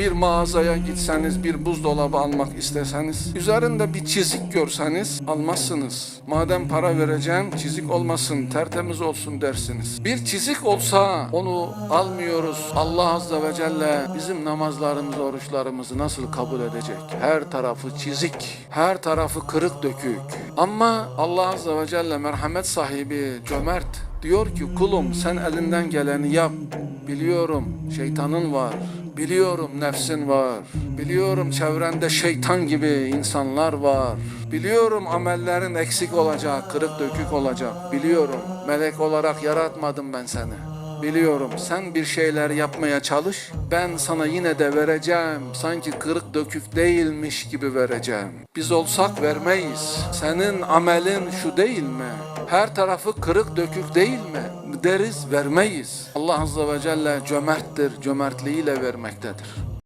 Bir mağazaya gitseniz bir buzdolabı almak isteseniz üzerinde bir çizik görseniz almazsınız. Madem para vereceğim çizik olmasın tertemiz olsun dersiniz. Bir çizik olsa onu almıyoruz. Allah Azze ve Celle bizim namazlarımızı oruçlarımızı nasıl kabul edecek? Her tarafı çizik, her tarafı kırık dökük. Ama Allah Azze ve Celle merhamet sahibi, cömert diyor ki kulum sen elinden geleni yap. Biliyorum şeytanın var. Biliyorum nefsin var. Biliyorum çevrende şeytan gibi insanlar var. Biliyorum amellerin eksik olacak, kırık dökük olacak. Biliyorum. Melek olarak yaratmadım ben seni. Biliyorum sen bir şeyler yapmaya çalış. Ben sana yine de vereceğim. Sanki kırık dökük değilmiş gibi vereceğim. Biz olsak vermeyiz. Senin amelin şu değil mi? Her tarafı kırık dökük değil mi? Deriz vermeyiz. Allah Azze ve Celle cömerttir, cömertliğiyle vermektedir.